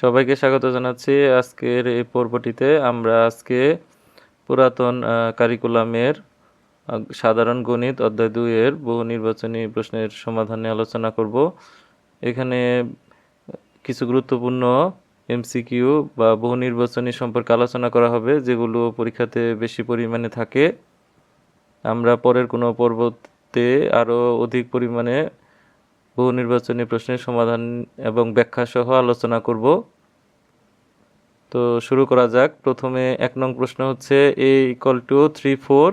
সবাইকে স্বাগত জানাচ্ছি আজকের এই পর্বটিতে। আমরা আজকে পুরাতন কারিকুলামের সাধারণ গণিত অধ্যায় দুইয়ের বহু নির্বাচনী প্রশ্নের সমাধানে আলোচনা করব। এখানে কিছু গুরুত্বপূর্ণ এমসিকিউ বা বহু নির্বাচনী সম্পর্কে আলোচনা করা হবে, যেগুলো পরীক্ষাতে বেশি পরিমাণে থাকে। আমরা পরের কোনো পর্বতে আরও অধিক পরিমাণে বহু নির্বাচনী প্রশ্নের সমাধান এবং ব্যাখ্যা সহ আলোচনা করব। তো শুরু করা যাক। প্রথমে এক নং প্রশ্ন হচ্ছে A equal to three four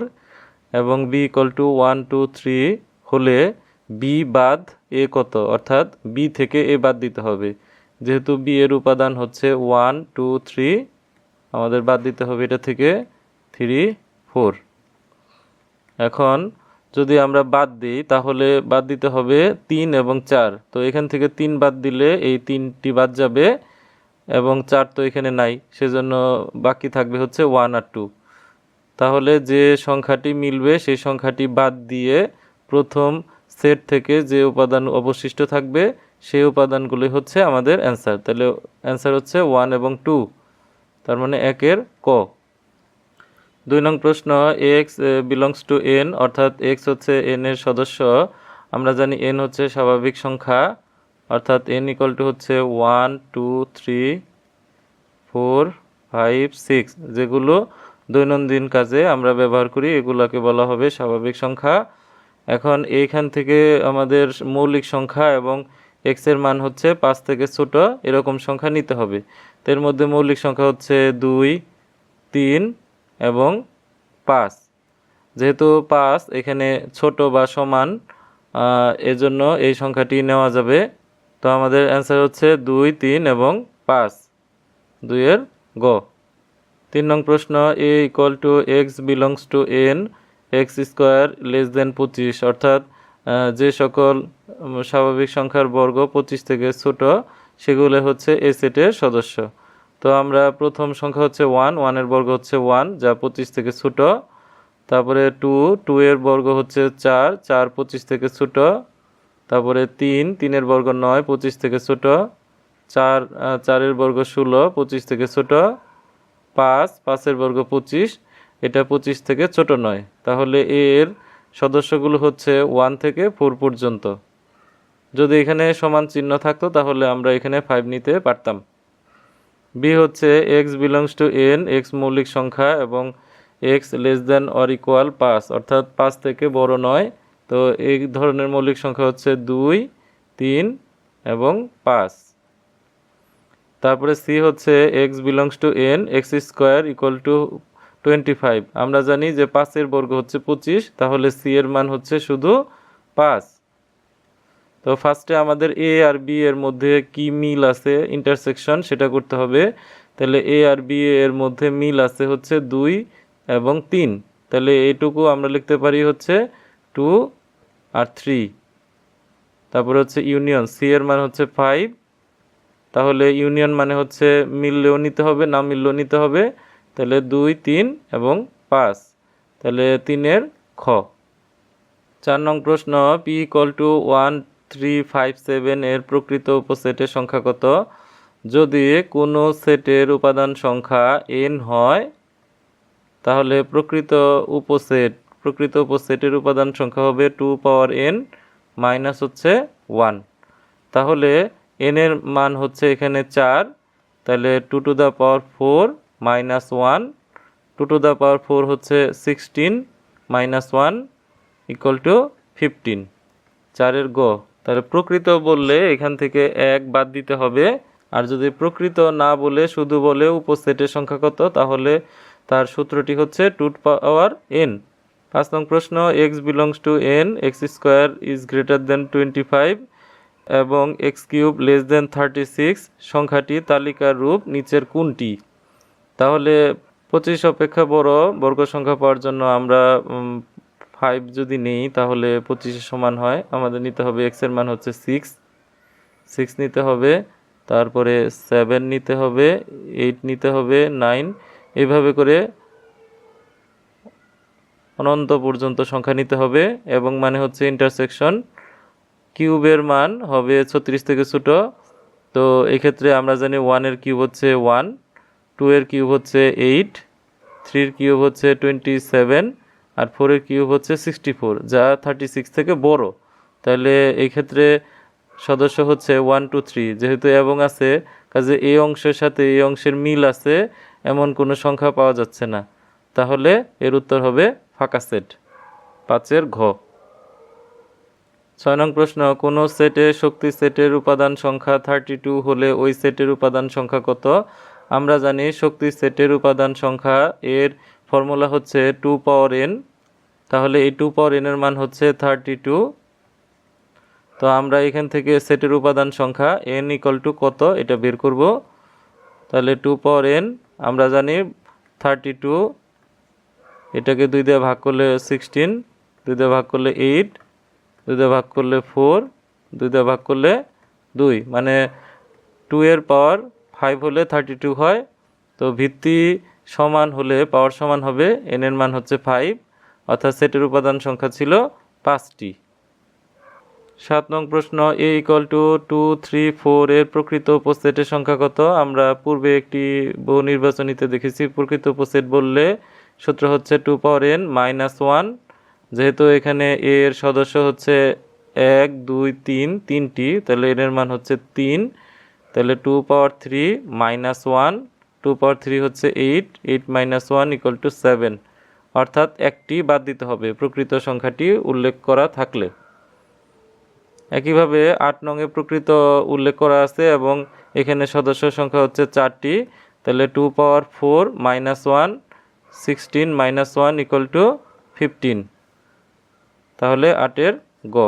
এবং B equal to one two three হলে বি বাদ এ কত? অর্থাৎ বি থেকে এ বাদ দিতে হবে। যেহেতু বি এর উপাদান হচ্ছে ওয়ান টু থ্রি আমাদের বাদ দিতে হবে এটা থেকে থ্রি ফোর এখন যদি আমরা বাদ দিই, তাহলে বাদ দিতে হবে তিন এবং চার। তো এখান থেকে তিন বাদ দিলে এই তিনটি বাদ যাবে এবং চার তো এখানে নাই, সেজন্য বাকি থাকবে হচ্ছে ওয়ান আর টু তাহলে যে সংখ্যাটি মিলবে, সেই সংখ্যাটি বাদ দিয়ে প্রথম সেট থেকে যে উপাদান অবশিষ্ট থাকবে, সেই উপাদানগুলি হচ্ছে আমাদের অ্যান্সার তাহলে অ্যান্সার হচ্ছে ওয়ান এবং টু তার মানে একের ক। দুই নং প্রশ্ন এক্স বিলংস টু এন অর্থাৎ এক্স হচ্ছে এন এর সদস্য। আমরা জানি এন হচ্ছে স্বাভাবিক সংখ্যা, অর্থাৎ এন ইকুয়াল টু হচ্ছে one two three four five six যেগুলো দৈনন্দিন কাজে আমরা ব্যবহার করি, এগুলোকে বলা হবে স্বাভাবিক সংখ্যা। এখন এইখান থেকে আমাদের মৌলিক সংখ্যা এবং এক্সের মান হচ্ছে পাঁচ থেকে ছোট, এরকম সংখ্যা নিতে হবে। এর মধ্যে মৌলিক সংখ্যা হচ্ছে দুই, তিন এবং পাঁচ। যেহেতু পাঁচ এখানে ছোট বা সমান এজন্য এই সংখ্যাটি নেওয়া যাবে। তো আমাদের অ্যান্সার হচ্ছে দুই, তিন এবং পাঁচ। দুইয়ের গ। তিন নং প্রশ্ন A equal to x belongs to N x square less than পঁচিশ। অর্থাৎ যে সকল স্বাভাবিক সংখ্যার বর্গ পঁচিশ থেকে ছোট, সেগুলো হচ্ছে এ সেটের সদস্য। তো আমরা প্রথম সংখ্যা হচ্ছে ওয়ান ওয়ানের বর্গ হচ্ছে ওয়ান যা পঁচিশ থেকে ছোট। তারপরে টু টু এর বর্গ হচ্ছে চার চার পঁচিশ থেকে ছোট। তারপরে তিন, তিনের বর্গ নয়, পঁচিশ থেকে ছোট। চার চারের বর্গ ষোলো, পঁচিশ থেকে ছোট। পাঁচ, পাঁচের বর্গ পঁচিশ, এটা পঁচিশ থেকে ছোট নয়। তাহলে এর সদস্যগুলো হচ্ছে ওয়ান থেকে ফোর পর্যন্ত। যদি এখানে সমান চিহ্ন থাকতো, তাহলে আমরা এখানে ফাইভ নিতে পারতাম। বি হচ্ছে x belongs to N x মৌলিক সংখ্যা এবং x less than or equal পাঁচ, অর্থাৎ পাঁচ থেকে বড় নয়। তো এই ধরনের মৌলিক সংখ্যা হচ্ছে দুই, তিন এবং পাঁচ। তারপরে সি হচ্ছে x belongs to N x square equal to twenty five আমরা জানি যে পাঁচের বর্গ হচ্ছে পঁচিশ, তাহলে সি এর মান হচ্ছে শুধু পাঁচ। তো ফার্স্টে আমাদের এ আর বি এর মধ্যে কি মিল আছে? ইন্টারসেকশন সেটা করতে হবে। তাহলে এ আর বি এর মধ্যে মিল আছে হচ্ছে দুই এবং তিন। তাহলে এইটুকু আমরা লিখতে পারি হচ্ছে টু আর থ্রি তারপরে হচ্ছে ইউনিয়ন সি এর মান হচ্ছে ফাইভ তাহলে ইউনিয়ন মানে হচ্ছে মিললেও নিতে হবে, না মিললেও নিতে হবে। তাহলে দুই, তিন এবং পাঁচ। তাহলে তিনের খ। চার নং প্রশ্ন P equal to one three five seven এর প্রকৃত উপসেটের সংখ্যা কত? যদি কোনো সেটের উপাদান সংখ্যা এন হয়, তাহলে প্রকৃত উপসেট, প্রকৃত উপসেটের উপাদান সংখ্যা হবে টু পাওয়ার এন মাইনাস হচ্ছে ওয়ান তাহলে এন এর মান হচ্ছে এখানে চার, তাহলে two to the power four minus one two to the power four হচ্ছে sixteen minus one equal to fifteen চারের গ। তাহলে প্রকৃত বললে এখান থেকে এক বাদ দিতে হবে। আর যদি প্রকৃত না বলে শুধু বলে উপসেটের সংখ্যা কত, তাহলে তার সূত্রটি হচ্ছে টু পাওয়ার এন পাঁচ নং প্রশ্ন x belongs to N x square is greater than twenty five এবং x cube less than thirty six সংখ্যাটি তালিকার রূপ নিচের কোনটি? তাহলে পঁচিশ অপেক্ষা বড় বর্গ সংখ্যা পাওয়ার জন্য আমরা ফাইভ যদি নেই, তাহলে পঁচিশের সমান হয়। আমাদের নিতে হবে এক্সের মান হচ্ছে সিক্স সিক্স নিতে হবে, তারপরে সেভেন নিতে হবে এইট নিতে হবে নাইন এইভাবে করে অনন্ত পর্যন্ত সংখ্যা নিতে হবে, এবং মানে হচ্ছে ইন্টারসেকশন কিউবের মান হবে ছত্রিশ থেকে ছোটো। তো এক্ষেত্রে আমরা জানি ওয়ানের কিউব হচ্ছে ওয়ান টু এর কিউব হচ্ছে এইট থ্রির কিউব হচ্ছে টোয়েন্টি সেভেন আর ফোরের কিউব হচ্ছে সিক্সটি ফোর যা থার্টি সিক্স থেকে বড়। তাহলে এই ক্ষেত্রে সদস্য হচ্ছে ওয়ান টু থ্রি যেহেতু এবং আছে, কাজে এই অংশের সাথে এই অংশের মিল আছে, এমন কোনো সংখ্যা পাওয়া যাচ্ছে না। তাহলে এর উত্তর হবে ফাঁকা সেট পাঁচের ঘ। ছয় নং প্রশ্ন, কোনো সেটে শক্তি সেটের উপাদান সংখ্যা থার্টি টু হলে ওই সেটের উপাদান সংখ্যা কত? আমরা জানি শক্তি সেটের উপাদান সংখ্যা এর ফর্মুলা হচ্ছে টু পাওয়ার এন। তাহলে এই টু পাওয়ার এনের মান হচ্ছে থার্টি টু। তো আমরা এখান থেকে সেটের উপাদান সংখ্যা এন ইকাল টু কত এটা বের করব। তাহলে টু পাওয়ার এন, আমরা জানি থার্টি টু, এটাকে দুই দিয়ে ভাগ করলে সিক্সটিন, দুই দিয়ে ভাগ করলে এইট, দুই দিয়ে ভাগ করলে ফোর, দুই দিয়ে ভাগ করলে দুই। মানে টু এর পাওয়ার ফাইভ হলে থার্টি টু হয়। তো ভিত্তি সমান হলে পাওয়ার সমান হবে এন এর মান হচ্ছে ফাইভ অর্থাৎ সেটের উপাদান সংখ্যা ছিল পাঁচটি। সাত নং প্রশ্ন A equal to two three four এর প্রকৃত উপসেটের সংখ্যা কত? আমরা পূর্বে একটি বহু নির্বাচনীতে দেখেছি, প্রকৃত উপসেট বললে সূত্র হচ্ছে two power n minus one যেহেতু এখানে এর সদস্য হচ্ছে এক, দুই, তিন, তিনটি, তাহলে এর মান হচ্ছে তিন, তাহলে two power three minus one two power three হচ্ছে eight eight minus one equal to seven অর্থাৎ একটি বাদ দিতে হবে, প্রকৃত সংখ্যাটি উল্লেখ করা থাকলে। একইভাবে আট নংয়ে প্রকৃত উল্লেখ করা আছে এবং এখানে সদস্য সংখ্যা হচ্ছে চারটি। তাহলে two power four minus one sixteen minus one equal to fifteen তাহলে আটের গ।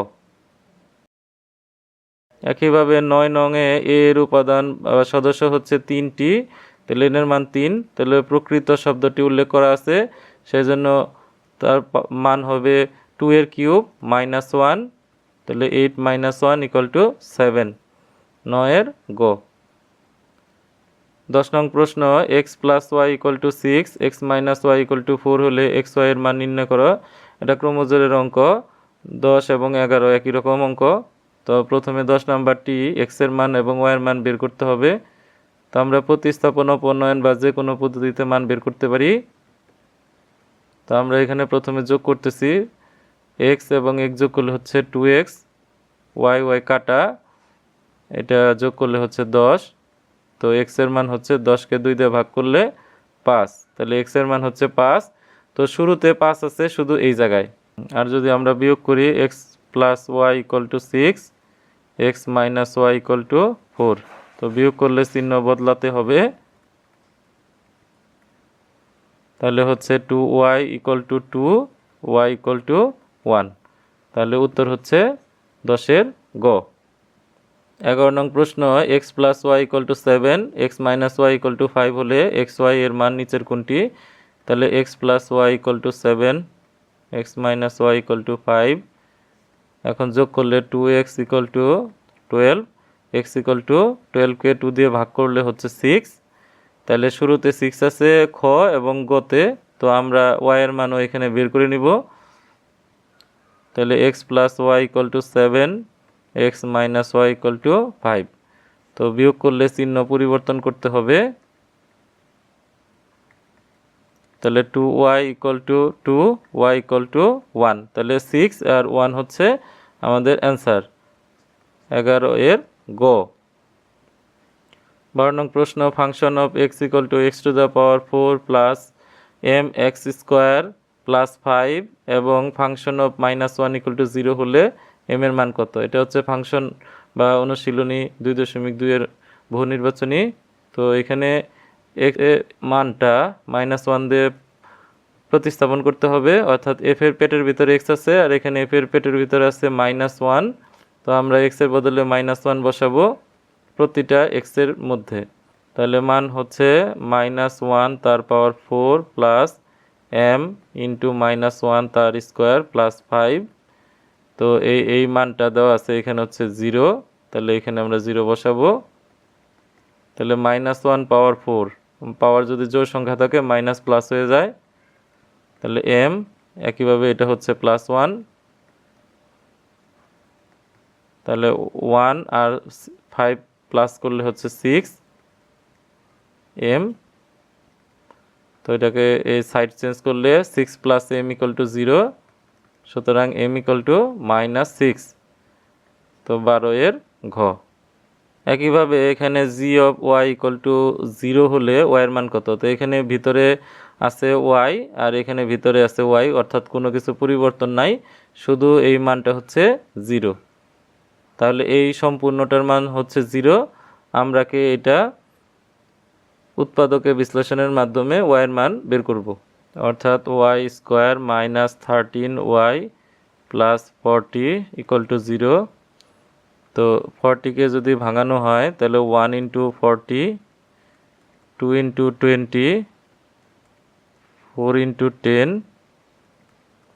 একইভাবে নয় নংয়ে এর উপাদান সদস্য হচ্ছে তিনটি। তাহলে এনের মান তিন। তাহলে প্রকৃত শব্দটি উল্লেখ করা আছে। সেই জন্য তার মান হবে টু এর কিউব মাইনাস ওয়ান তাহলে eight minus one equal to seven নয়ের গো। দশ নং প্রশ্ন x plus y equal to six x minus y equal to four হলে এক্স ওয়াই এর মান নির্ণয় করো। এটা ক্রমজোরের অঙ্ক। দশ এবং এগারো একই রকম অঙ্ক। তো প্রথমে দশ নাম্বারটি এক্সের মান এবং ওয়াই এর মান বের করতে হবে। তো আমরা প্রতিস্থাপন উপনয়ন বা যে কোনো পদ্ধতিতে মান বের করতে পারি। তো আমরা এখানে প্রথমে যোগ করতেছি। এক্স এবং এক্স যোগ করলে হচ্ছে টু এক্স ওয়াই ওয়াই কাটা। এটা যোগ করলে হচ্ছে দশ। তো এক্সের মান হচ্ছে দশকে দুই দিয়ে ভাগ করলে পাঁচ। তাহলে এক্সের মান হচ্ছে পাঁচ। তো শুরুতে পাঁচ আছে শুধু এই জায়গায়। আর যদি আমরা বিয়োগ করি x plus y equal to six x minus y equal to four তো বিয়োগ করলে চিহ্ন বদলাতে হবে। তাহলে হচ্ছে two y equal to two y equal to one তাহলে উত্তর হচ্ছে দশের গ। এগারো নং প্রশ্ন x plus y equal to seven x minus y equal to five হলে এক্স ওয়াই এর মান নিচের কোনটি? তাহলে x plus y equal to seven x minus y equal to five এখন যোগ করলে two x equal to twelve x equal to টুয়েলভকে two দিয়ে ভাগ করলে হচ্ছে সিক্স তাহলে শুরুতে সিক্স আছে খ এবং গতে, তো আমরা ওয়াই এর মানও এখানে বের করে নিব। তাহলে x plus y equal to seven x minus y equal to five তো বিয়োগ করলে চিহ্ন পরিবর্তন করতে হবে। তাহলে two y equal to two y equal to one তাহলে সিক্স আর ওয়ান হচ্ছে আমাদের অ্যান্সার এগারো এর গ। বারো নং প্রশ্ন function of x equal to x to the power four plus m x square plus five এবং function of minus one equal to zero হলে এম এর মান কত? এটা হচ্ছে ফাংশন বা অনুশীলনী দুই দশমিক দুইয়ের বহু নির্বাচনী। তো এখানে মানটা মাইনাস ওয়ান দিয়ে প্রতিস্থাপন করতে হবে। অর্থাৎ এফ এর পেটের ভিতরে এক্স আছে আর এখানে এফ এর পেটের ভিতরে আছে মাইনাস ওয়ান তো আমরা এক্সের বদলে মাইনাস ওয়ান বসাবো প্রতিটা এক্সের মধ্যে। তাহলে মান হচ্ছে মাইনাস ওয়ান তার power four plus m into minus one তার স্কোয়ার প্লাস ফাইভ তো এই এই মানটা দেওয়া আছে, এখানে হচ্ছে জিরো তাহলে এখানে আমরা জিরো বসাবো। তাহলে minus one power four power যদি জোর সংখ্যা থাকে মাইনাস প্লাস হয়ে যায়। তাহলে এম একইভাবে এটা হচ্ছে প্লাস ওয়ান তাহলে ওয়ান আর ফাইভ প্লাস করলে হচ্ছে সিক্স এম। তো এটাকে এই সাইড চেঞ্জ করলে six plus m equal to zero সুতরাং m equal to minus six তো বারো এর ঘ। একইভাবে এখানে g of y equal to zero হলে ওয়াইয়ের মান কত? তো এখানে ভিতরে আছে ওয়াই আর এখানে ভিতরে আছে ওয়াই অর্থাৎ কোনো কিছু পরিবর্তন নাই, শুধু এই মানটা হচ্ছে জিরো তাহলে এই সম্পূর্ণটার মান হচ্ছে জিরো। আমরাকে এটা উৎপাদকে বিশ্লেষণের মাধ্যমে ওয়াইয়ের মান বের করব। অর্থাৎ y square minus thirteen y plus forty equal to zero তো ফর্টিকে যদি ভাঙানো হয়, তাহলে one into forty two into twenty four into ten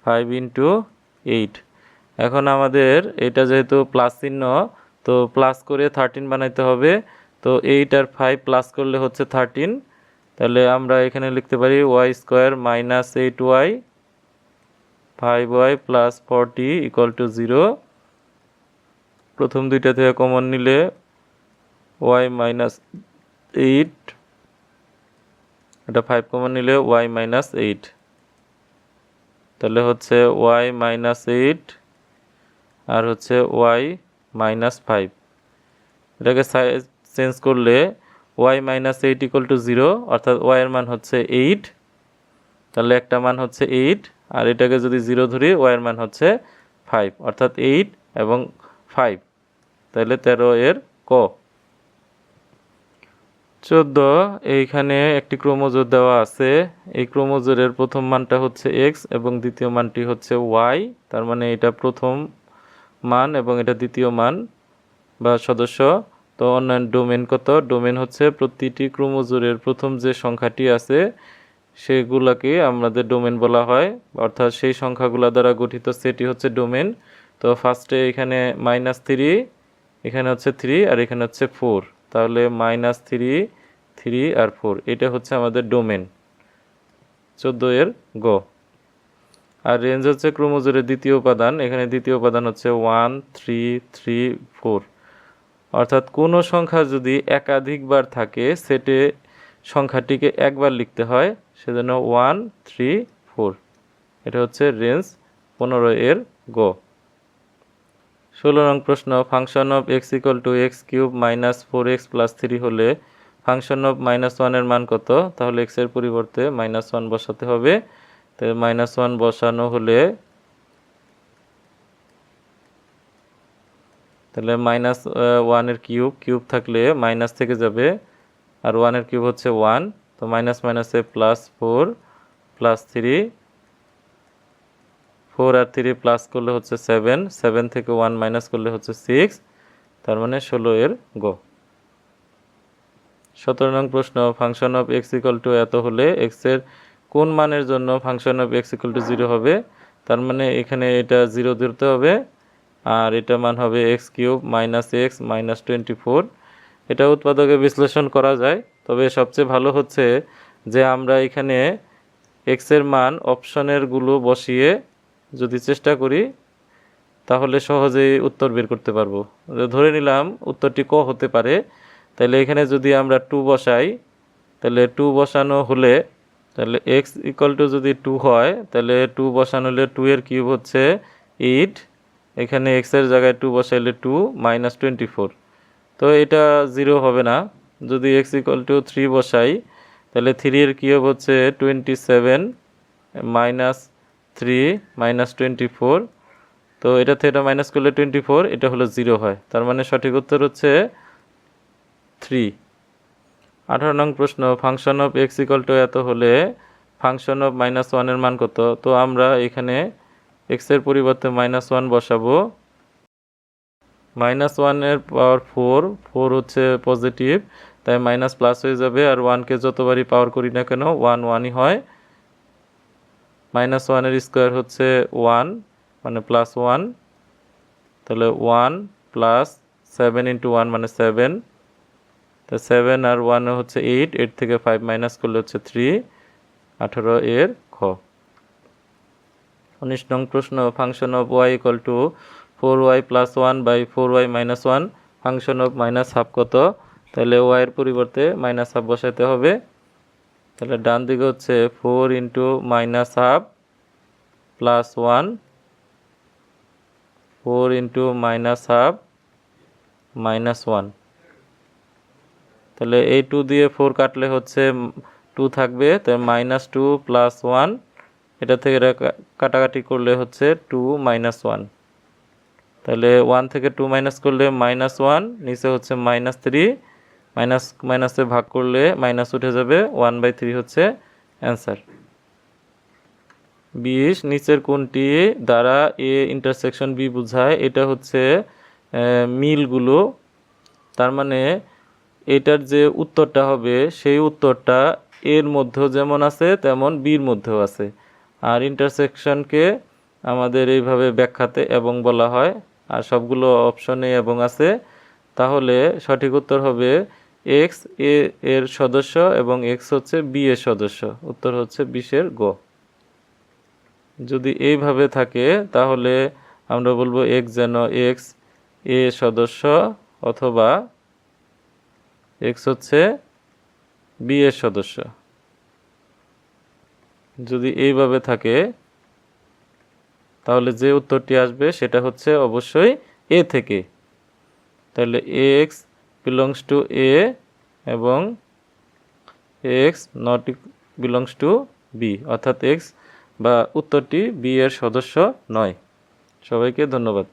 five into eight এখন আমাদের এটা যেহেতু প্লাস চিহ্ন, তো প্লাস করে থার্টিন বানাইতে হবে। তো এইট আর ফাইভ প্লাস করলে হচ্ছে থার্টিন তাহলে আমরা এখানে লিখতে পারি y square minus eight y five y plus forty equal to zero প্রথম দুইটা থেকে কমন নিলে ওয়াই মাইনাস এইট এটা ফাইভ কমন নিলে ওয়াই মাইনাস এইট তাহলে হচ্ছে ওয়াই মাইনাস এইট আর হচ্ছে ওয়াই মাইনাস ফাইভ। এটাকে চেঞ্জ করলে y minus eight equal to zero অর্থাৎ ওয়াইয়ের মান হচ্ছে এইট। তাহলে একটা মান হচ্ছে এইট, আর এটাকে যদি জিরো ধরি ওয়াইয়ের মান হচ্ছে ফাইভ, অর্থাৎ এইট এবং ফাইভ। তাহলে তেরো এর ক। চোদ্দ, এইখানে একটি ক্রোমোজোর দেওয়া আছে। এই ক্রোমোজোরের প্রথম মানটা হচ্ছে এক্স এবং দ্বিতীয় মানটি হচ্ছে ওয়াই তার মানে এটা প্রথম মান এবং এটা দ্বিতীয় মান বা সদস্য। তো অন্যান্য ডোমেন কত? ডোমেন হচ্ছে প্রতিটি ক্রোমোজোরের প্রথম যে সংখ্যাটি আছে, সেগুলোকে আমাদের ডোমেন বলা হয়। অর্থাৎ সেই সংখ্যাগুলো দ্বারা গঠিত সেটি হচ্ছে ডোমেন। তো ফার্স্টে এখানে মাইনাস থ্রি এখানে হচ্ছে থ্রি আর এখানে হচ্ছে ফোর তাহলে মাইনাস থ্রি থ্রি আর ফোর এটা হচ্ছে আমাদের ডোমেন। চোদ্দ এর গ। আর রেঞ্জ হচ্ছে ক্রোমোজোরের দ্বিতীয় উপাদান। এখানে দ্বিতীয় উপাদান হচ্ছে ওয়ান, থ্রি থ্রি, ফোর। অর্থাৎ কোনো সংখ্যা যদি একাধিকবার থাকে, সেটে সংখ্যাটিকে একবার লিখতে হয়, সেজন্য ওয়ান, থ্রি, ফোর। এটা হচ্ছে রেঞ্জ পনেরো এর গ। ষোলো নং প্রশ্ন, function of x equal to x cube minus four x plus three হলে ফাংশন অফ মাইনাস ওয়ানের মান কত? তাহলে এক্সের পরিবর্তে মাইনাস ওয়ান বসাতে হবে। তো মাইনাস ওয়ান বসানো হলে তাহলে মাইনাস ওয়ানের কিউব কিউব থাকলে মাইনাস থেকে যাবে। আর ওয়ানের কিউব হচ্ছে ওয়ান তো মাইনাস মাইনাসে plus four plus three four আর থ্রি প্লাস করলে হচ্ছে সেভেন সেভেন থেকে ওয়ান মাইনাস করলে হচ্ছে সিক্স তার মানে ষোলো এর গো সতেরো নং প্রশ্ন function of x equal to এত হলে এক্সের কোন মানের জন্য function of x equal to zero হবে? তার মানে এখানে এটা জিরো ধরতে হবে, আর এটা মান হবে x cube minus x minus twenty four এটা উৎপাদকে বিশ্লেষণ করা যায়, তবে সবচেয়ে ভালো হচ্ছে যে আমরা এখানে এক্সের মান অপশনেরগুলো বসিয়ে যদি চেষ্টা করি, তাহলে সহজেই উত্তর বের করতে পারব। ধরে নিলাম উত্তরটি ক হতে পারে তাহলে এখানে যদি আমরা টু বসাই তাহলে টু বসানো হলে তাহলে এক্স ইকুয়াল টু যদি টু হয়, তাহলে টু বসানো হলে টু এর কিউব হচ্ছে এইট এখানে এক্সের জায়গায় টু বসাইলে টু মাইনাস টোয়েন্টি ফোর তো এটা জিরো হবে না। যদি এক্স ইকুয়াল টু থ্রি বসাই, তাহলে থ্রি এর কিউব হচ্ছে twenty seven minus three minus twenty four তো এটা থেকে এটা মাইনাস করলে টোয়েন্টি ফোর এটা হলো জিরো হয়। তার মানে সঠিক উত্তর হচ্ছে থ্রি আঠারো নং প্রশ্ন function of x equal to এত হলে ফাংশন অফ মাইনাস ওয়ানের মান কত? তো আমরা এখানে এক্সের পরিবর্তে মাইনাস ওয়ান বসাবো। মাইনাস ওয়ানের পাওয়ার ফোর ফোর হচ্ছে পজিটিভ তাই মাইনাস প্লাস হয়ে যাবে আর ওয়ানকে যতবারই পাওয়ার করি না কেন ওয়ান ওয়ানই হয়। মাইনাস ওয়ানের স্কোয়ার হচ্ছে ওয়ান মানে প্লাস ওয়ান তাহলে one plus seven into one মানে সেভেন তো সেভেন আর ওয়ান হচ্ছে এইট এইট থেকে ফাইভ মাইনাস করলে হচ্ছে থ্রি আঠারো এর খ। উনিশ নং প্রশ্ন function of y equal to four y plus one by four y minus one function of minus half কত? তাহলে ওয়াইয়ের পরিবর্তে মাইনাস হাফ বসাতে হবে। তাহলে ডান দিকে হচ্ছে four into minus half plus one four into minus half minus one তাহলে এই টু দিয়ে ফোর কাটলে হচ্ছে টু থাকবে তাহলে মাইনাস টু প্লাস ওয়ান এটা থেকে এটা কাটাকাটি করলে হচ্ছে টু মাইনাস ওয়ান তাহলে ওয়ান থেকে টু মাইনাস করলে মাইনাস ওয়ান নিচে হচ্ছে মাইনাস থ্রি মাইনাস মাইনাসে ভাগ করলে মাইনাস উঠে যাবে ওয়ান বাই থ্রি হচ্ছে অ্যান্সার বিশ, নিচের কোনটি দ্বারা এ ইন্টারসেকশন বি বোঝায়, এটা হচ্ছে মিলগুলো, তার মানে এটার যে উত্তরটা হবে, সেই উত্তরটা এর মধ্যেও যেমন আছে, তেমন বির মধ্যেও আছে। আর ইন্টারসেকশনকে আমাদের এইভাবে ব্যাখ্যাতে এবং বলা হয়, আর সবগুলো অপশনে এবং আছে, তাহলে সঠিক উত্তর হবে এক্স এ এর সদস্য এবং এক্স হচ্ছে বি এর সদস্য। উত্তর হচ্ছে বিশের গ। যদি এইভাবে থাকে, তাহলে আমরা বলব এক্স যেন এক্স এ সদস্য অথবা এক্স হচ্ছে বি এর সদস্য। যদি এইভাবে থাকে, তাহলে যে উত্তরটি আসবে সেটা হচ্ছে অবশ্যই এ থেকে। তাহলে এক্স বিলংস টু এ এবং x not belongs to B অর্থাৎ এক্স বা উত্তরটি বি এর সদস্য নয়। সবাইকে ধন্যবাদ।